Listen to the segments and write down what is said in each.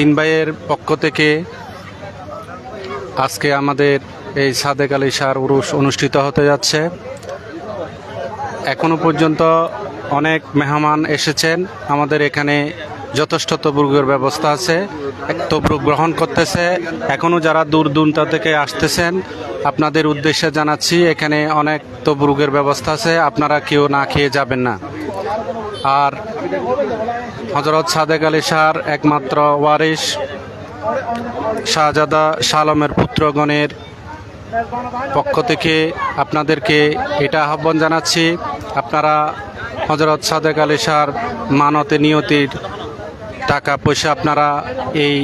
তিন ভাইয়ের পক্ষ থেকে আজকে আমাদের এই সাদেক আলী সার উরুস অনুষ্ঠিত হতে যাচ্ছে। এখনও পর্যন্ত অনেক মেহমান এসেছেন। আমাদের এখানে যথেষ্ট তবরুগের ব্যবস্থা আছে। তবরুক গ্রহণ করতেছে। এখনও যারা দূর দূরান্ত থেকে আসতেছেন, আপনাদের উদ্দেশ্যে জানাচ্ছি, এখানে অনেক তবরুগের ব্যবস্থা আছে। আপনারা কেউ না খেয়ে যাবেন না। আর হজরত সাদেক আলী শাহর একমাত্র ওয়ারিশ, শাহজাদা শালমের পুত্রগণের পক্ষ থেকে আপনাদেরকে এটা আহ্বান জানাচ্ছি, আপনারা হজরত সাদেক আলী শাহর মানতে নিয়তির টাকা পয়সা আপনারা এই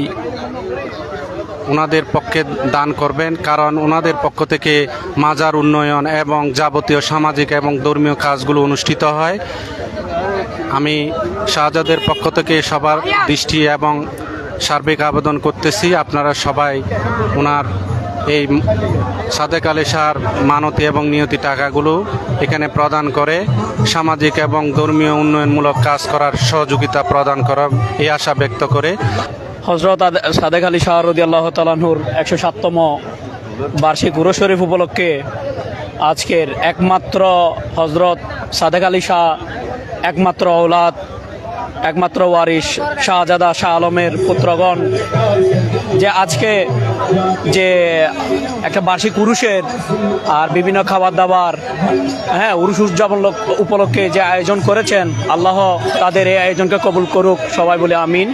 ওনাদের পক্ষে দান করবেন, কারণ ওনাদের পক্ষ থেকে মাজার উন্নয়ন এবং যাবতীয় সামাজিক এবং ধর্মীয় কাজগুলো অনুষ্ঠিত হয়। আমি শাহজাদের পক্ষ থেকে সবার দৃষ্টি এবং সার্বিক আবেদন করতেছি। আপনারা সবাই ওনার এই সাদেক আলী শাহর মানতি এবং নিয়তি টাকাগুলো এখানে প্রদান করে সামাজিক এবং ধর্মীয় উন্নয়নমূলক কাজ করার সহযোগিতা প্রদান করা এই আশা ব্যক্ত করে। হজরত সাদেক আলী শাহ রদি আল্লাহ তালাহুর একশো সাততম বার্ষিক উরু শরীফ উপলক্ষে আজকের একমাত্র হজরত সাদেক আলী শাহ একমাত্র ঔলাদ, একমাত্র ওয়ারিশ, শাহজাদা শাহ আলমের পুত্রগণ, যে আজকে যে একটা বার্ষিক উরুষের আর বিভিন্ন খাবার দাবার হ্যাঁ উরুষ উদযাপন উপলক্ষে যে আয়োজন করেছেন, আল্লাহ তাদের এই আয়োজনকে কবুল করুক। সবাই বলে আমিন।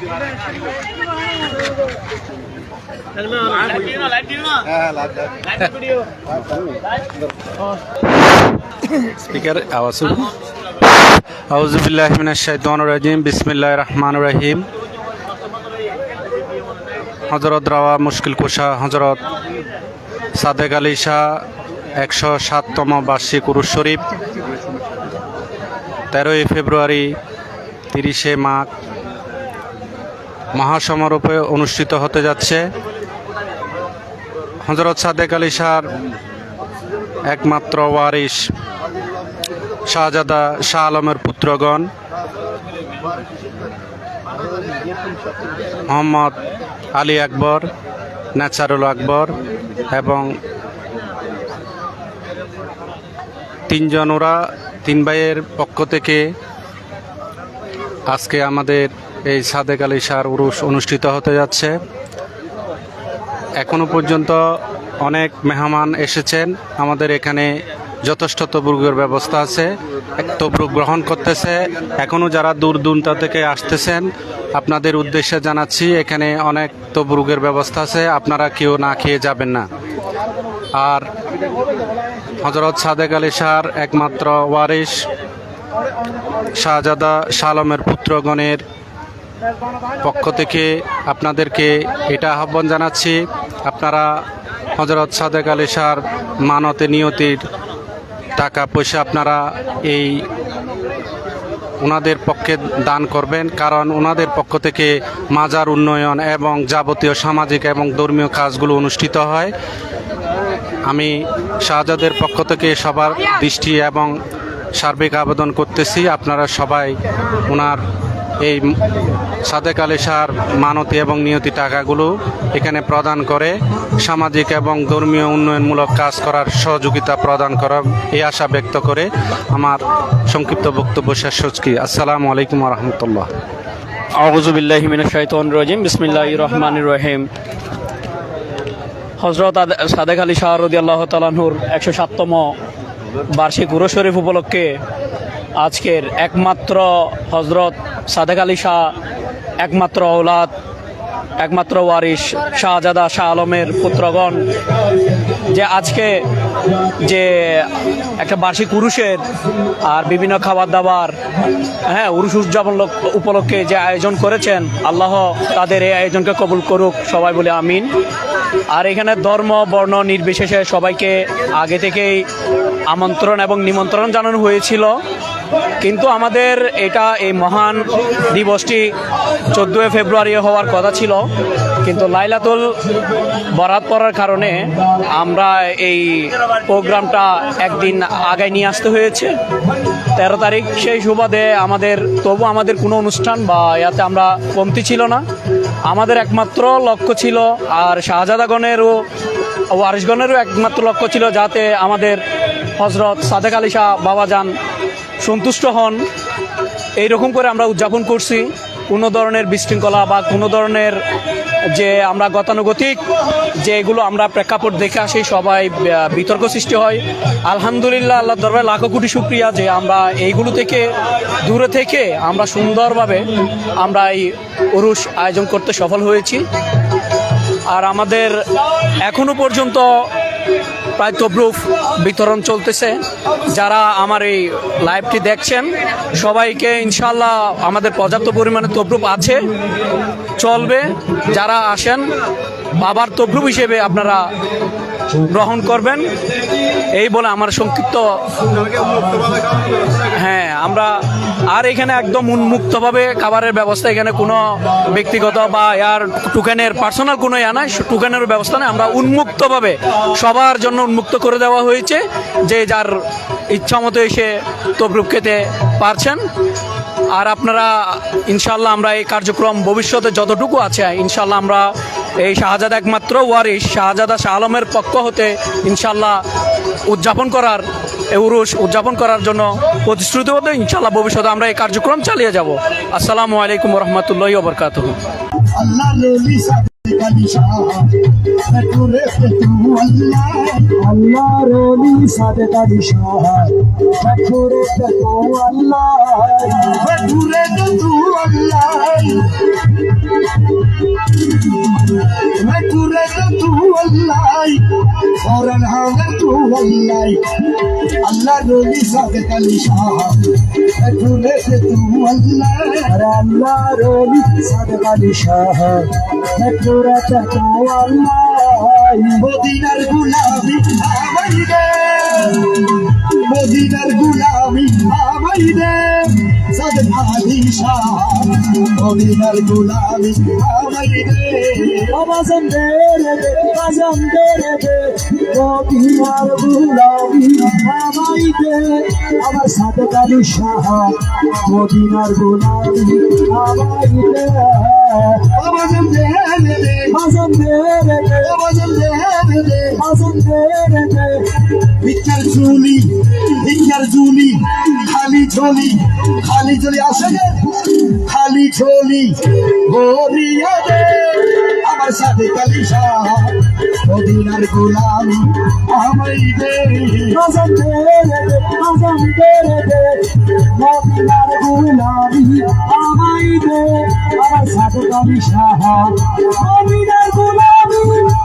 স্পিকার আওয়াজ আউজুবিল্লাহ মিনাশাইতান রাজিম বিসমিল্লাহ রহমান রহিম। হজরত রাওয়া মুশকিল কুশা হজরত সাদেক আলী শাহ, একশো সাততম বার্ষিক উরুস শরীফ, তেরোই ফেব্রুয়ারি, তিরিশে মাঘ মহাসমারোপে অনুষ্ঠিত হতে যাচ্ছে। হজরত সাদেক আলী শাহর একমাত্র ওয়ারিশ শাহজাদা শাহ আলমের পুত্রগণ, মোহাম্মদ আলী আকবর নেচারুল আকবর এবং তিনজন ওরা, তিন ভাইয়ের পক্ষ থেকে আজকে আমাদের এই সাদেক আলী শাহর উরুস অনুষ্ঠিত হতে যাচ্ছে। এখনও পর্যন্ত অনেক মেহমান এসেছেন। আমাদের এখানে যথেষ্ট তবরুকের ব্যবস্থা আছে। তবরুক গ্রহণ করতেছে। এখনও যারা দূর দূরান্ত থেকে আসতেছেন, আপনাদের উদ্দেশ্যে জানাচ্ছি, এখানে অনেক তবরুকের ব্যবস্থা আছে। আপনারা কেউ না খেয়ে যাবেন না। আর হজরত সাদেক আলী শাহর একমাত্র ওয়ারিশ শাহজাদা শালমের পুত্রগণের পক্ষ থেকে আপনাদেরকে এটা আহ্বান জানাচ্ছি। আপনারা হজরত সাদেক আলী শাহর মানতে নিয়তির টাকা পয়সা আপনারা এই ওনাদের পক্ষে দান করবেন, কারণ ওনাদের পক্ষ থেকে মাজার উন্নয়ন এবং যাবতীয় সামাজিক এবং ধর্মীয় কাজগুলো অনুষ্ঠিত হয়। আমি শাহজাদের পক্ষ থেকে সবার দৃষ্টি এবং সার্বিক আবেদন করতেছি। আপনারা সবাই ওনার এই সাদেক আলী শাহর মানতি এবং নিয়তি টাকাগুলো এখানে প্রদান করে সামাজিক এবং ধর্মীয় উন্নয়নমূলক কাজ করার সহযোগিতা প্রদান করা এই আশা ব্যক্ত করে আমার সংক্ষিপ্ত বক্তব্য শেষ হচ্ছি আসসালামু আলাইকুম রহমতুল্লাহ। আউজুবিল্লাহ বিসমিল্লাহির রহমানির রহিম। হজরত সাদেক আলী শাহ রদিয়াল্লাহ তালাহুর একশো সাততম বার্ষিক উরু শরীফ উপলক্ষে আজকের একমাত্র হজরত সাদেক আলী শাহ, একমাত্র ঔলাদ, একমাত্র ওয়ারিশ শাহজাদা শাহ আলমের পুত্রগণ, যে আজকে যে একটা বার্ষিক উরুষের আর বিভিন্ন খাবার দাবার হ্যাঁ উরুষ উদযাপন উপলক্ষে যে আয়োজন করেছেন, আল্লাহ তাদের এই আয়োজনকে কবুল করুক, সবাই বলে আমিন। আর এখানে ধর্ম, বর্ণ নির্বিশেষে সবাইকে আগে থেকেই আমন্ত্রণ এবং নিমন্ত্রণ জানানো হয়েছিল। কিন্তু আমাদের এটা এই মহান দিবসটি চোদ্দোই ফেব্রুয়ারি হওয়ার কথা ছিল। কিন্তু লাইলাতুল বরাত পড়ার কারণে আমরা এই প্রোগ্রামটা একদিন আগায় নিয়ে আসতে হয়েছে। তেরো তারিখ সেই সুবাদে আমাদের, তবু আমাদের কোনো অনুষ্ঠান বা ইয়াতে আমরা কমতি ছিল না। আমাদের একমাত্র লক্ষ্য ছিল, আর শাহজাদাগণেরও, ওয়ারিশগণেরও একমাত্র লক্ষ্য ছিল যাতে আমাদের হজরত সাদেক আলী শাহ বাবাজান সন্তুষ্ট হন। এই রকম করে আমরা উদযাপন করছি। কোনো ধরনের বিশৃঙ্খলা বা কোনো ধরনের যে আমরা গতানুগতিক যে এগুলো আমরা প্রেক্ষাপট দেখে আসি, সবাই বিতর্ক সৃষ্টি হয়। আলহামদুলিল্লাহ আল্লাহ দরবারে লাখো কোটি শুক্রিয়া যে আমরা এইগুলো থেকে দূরে থেকে আমরা সুন্দরভাবে আমরা এই উরুষ আয়োজন করতে সফল হয়েছি। আর আমাদের এখনও পর্যন্ত প্রায় তবরুফ বিতরণ চলতেছে। যারা আমার এই লাইভটি দেখছেন, সবাইকে ইনশাল্লাহ আমাদের পর্যাপ্ত পরিমাণে তবরুফ আছে। চলবে। যারা আসেন, বাবার তবরুফ হিসেবে আপনারা গ্রহণ করবেন। এই বলে আমার সংক্ষিপ্ত হ্যাঁ আমরা আর এখানে একদম উন্মুক্তভাবে খাবারের ব্যবস্থা, এখানে কোনো ব্যক্তিগত বা ইয়ার টুকেনের পার্সোনাল কোনো ইয়া নাই টুকেনের ব্যবস্থা নেই। আমরা উন্মুক্তভাবে সবার জন্য উন্মুক্ত করে দেওয়া হয়েছে। যে যার ইচ্ছা মতো এসে তবরুপ খেতে পারছেন। আর আপনারা ইনশাল্লাহ আমরা এই কার্যক্রম ভবিষ্যতে যতটুকু আছে ইনশাল্লাহ আমরা এই শাহজাদা একমাত্র ওয়ারিশ, শাহজাদা শাহ আলমের পক্ষ হতে ইনশাল্লাহ উদযাপন করার উরুষ উদযাপন করার জন্য প্রতিশ্রুতিবদ্ধ। ইনশাল্লাহ ভবিষ্যতে আমরা এই কার্যক্রম চালিয়ে যাব। আসসালামু আলাইকুম রহমতুল্লাহ বরকাত আল্লাহ রলি সাদেক আলী শাহ পেটুরে পেটু আল্লাহ আল্লাহ রলি সাদেক আলী শাহ পেটুরে পেটু আল্লাহ পেটুরে পেটু আল্লাহ পেটুরে পেটু আল্লাহ ফরান হাওয়া তু আল্লাহ আল্লাহ রলি সাদেক আলী শাহ পেটুরে পেটু আল্লাহ আল্লাহ রলি সাদেক আলী শাহ। পেটুরে পেটু আল্লাহ মদিনার গুলামি আমাই রে মদিনার গুলামি আমাই রে সাদেক শাহ, মদিনার গুলামি আমাই রে আবাজান দে রে আবাজান দে রে মদিনার গুলামি আমাই রে আমার সাদেক আলী শাহ, মদিনার গুলামি আমাই রে ঝুলি ভিক্ষার ঝুলি, খালি ঝোলি খালি ঝোলি আসে খালি ঝোলি ভরিয়া দে। আমার আমার সাথে কালিশা মদিনার গোলামি আমাই দে। আজম দে আজম দে দে। মদিনার গোলামি আমাই দে। আমার সাথে কালিশা মদিনার গোলামি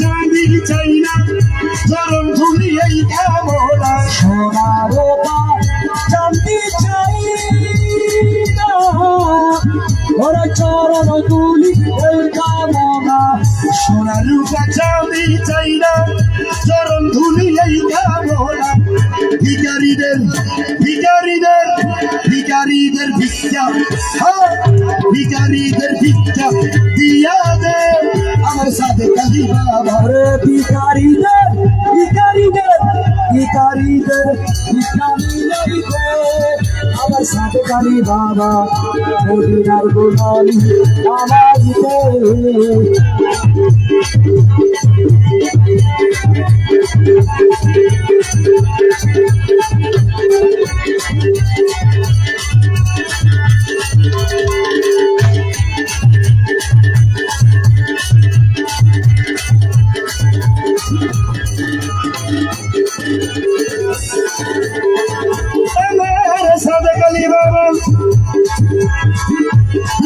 চাঁদি চাই না চরণ ধুলি এই কামনা। সোনার রূপা চাই ওরা চরণ ধুলি এই কামনা। সোনার রূপা চাঁদি চাই না চরণ ধুলি এই কামনা। ভিকারীদের ভিকারীদের ভিকারীদের ভিক্ষা। হ্যাঁ, ভিকারীদের ভিক্ষা দিয়া আমার সাথে কালি বাবা রে ভিকারীদের ভিকারীদের ভিকারীদের ভিকারীদের আমার সাথে কালি বাবা, মদিনার গোলামি আমার সাদে কালি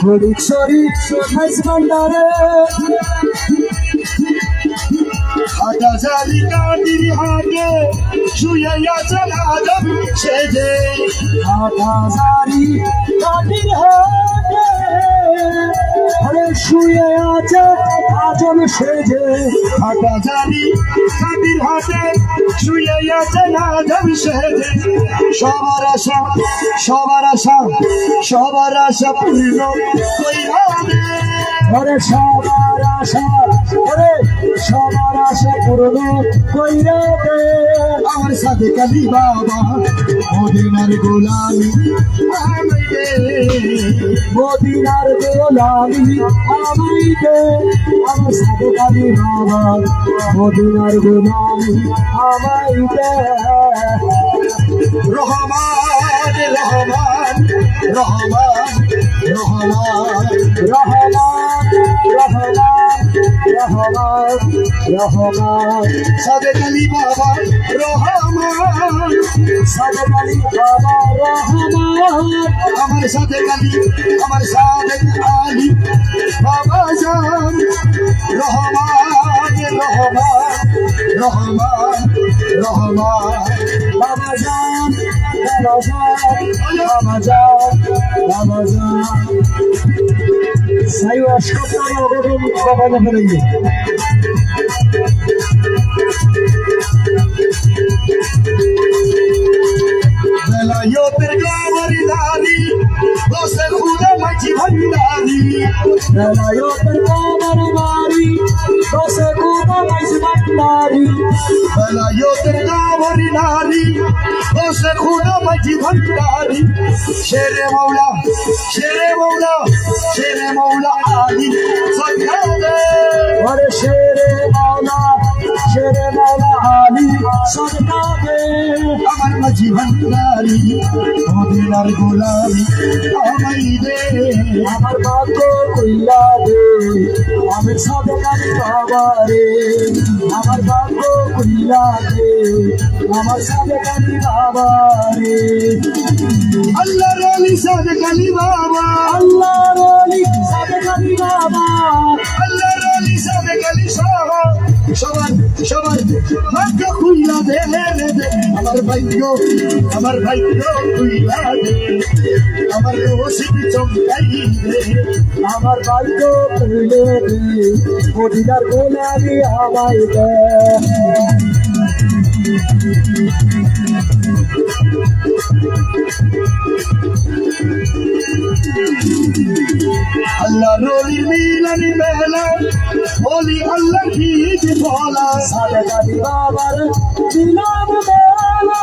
হলুদ শরীর হাইস ভান্ডারে হাটা জালি কাটির হাটে শুয়ে আছে আদম সেজে হাটা জালি কাটির হাটে শুয়ে আছে আজম সেজে হাটা জানি কাদির হাতে শুয়ে আছে আদম সেজে। সবার আশা সবার আশা সবার আশা পূর্ণ কইরা দে সবার আশা ওরে, সবার আশা পূর্ণ কইরা দে। আমার সাথে কালি বাবা, মদিনার গোলামি। মদিনার গোলামি আমাই দে। আমার সাথে কালি বাবা, মদিনার গোলামি আমাই রহমান রহমান রহমান রহমান রহমান। রহমান রহমান সাদে কালী বাবা রহমান সাদে কালী বাবা রহমান আমার সাথে কালী আমার সাদে আলী বাবা জান রহমান রহমান রহমান রহমান বাবা জান বাবা জান বাবা জান বাবা জান saiu as copas na hora do trabalho na Bahia. Bela yo tergava rilani, você jura Nanayo terkawar mari, dosa kuda mais bandari. Nanayo terkawar nari, dosa kuda mais bandari. Shere maula, shere maula, shere maula ali, sakade. Hare shere maula, shere maula ali. সরকারে আমার মাঝি ভান্ডারি মদিনার গোলামি আমাই দে। আমার মাত কইলা দে আমি সাধনার বাবারে। আমার বাপ কইলা দে আমার সাধনার বাবারে। আল্লাহর আলী সাধকালি বাবা। সবার ভাগ্য খুইলা দে আমার ভাগ্য আমার ভাগ্য খুইলা দে। আমার রসিক চমকাই আমার ভাগ্য খুইলে দে। মদিনার গোলামি আমায় দে। আল্লাহ নবীর মিলন মেলা বলি আল্লাহ কি বলা? সাদে কালি বাবার মিলন মেলা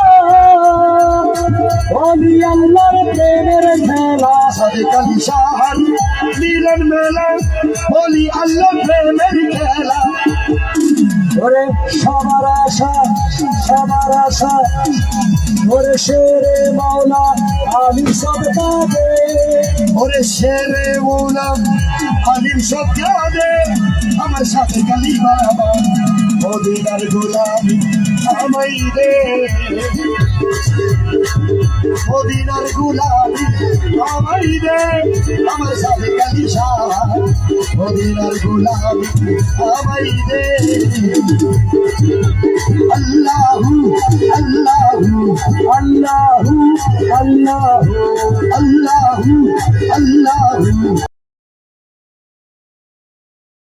বলি আল্লাহর প্রেমের খেলা। সাদে কালি শাহার মিলন মেলা বলি আল্লাহ প্রেমের খেলা। ওরে সবার আশা সবার আশা। ওরে শেরে মাওলা আমি সব কাঁদে। ওরে শেরে মাওলা আমি সব কাঁদে। আমার সাথে কালি বাবা, মদিনার গোলামি। আমাই রে মদিনার গোলামি আমাই রে আমার সাথে কালি মদিনার গোলামি আমাই রে আল্লাহু আল্লাহু আল্লাহু আল্লাহু আল্লাহু আল্লাহু।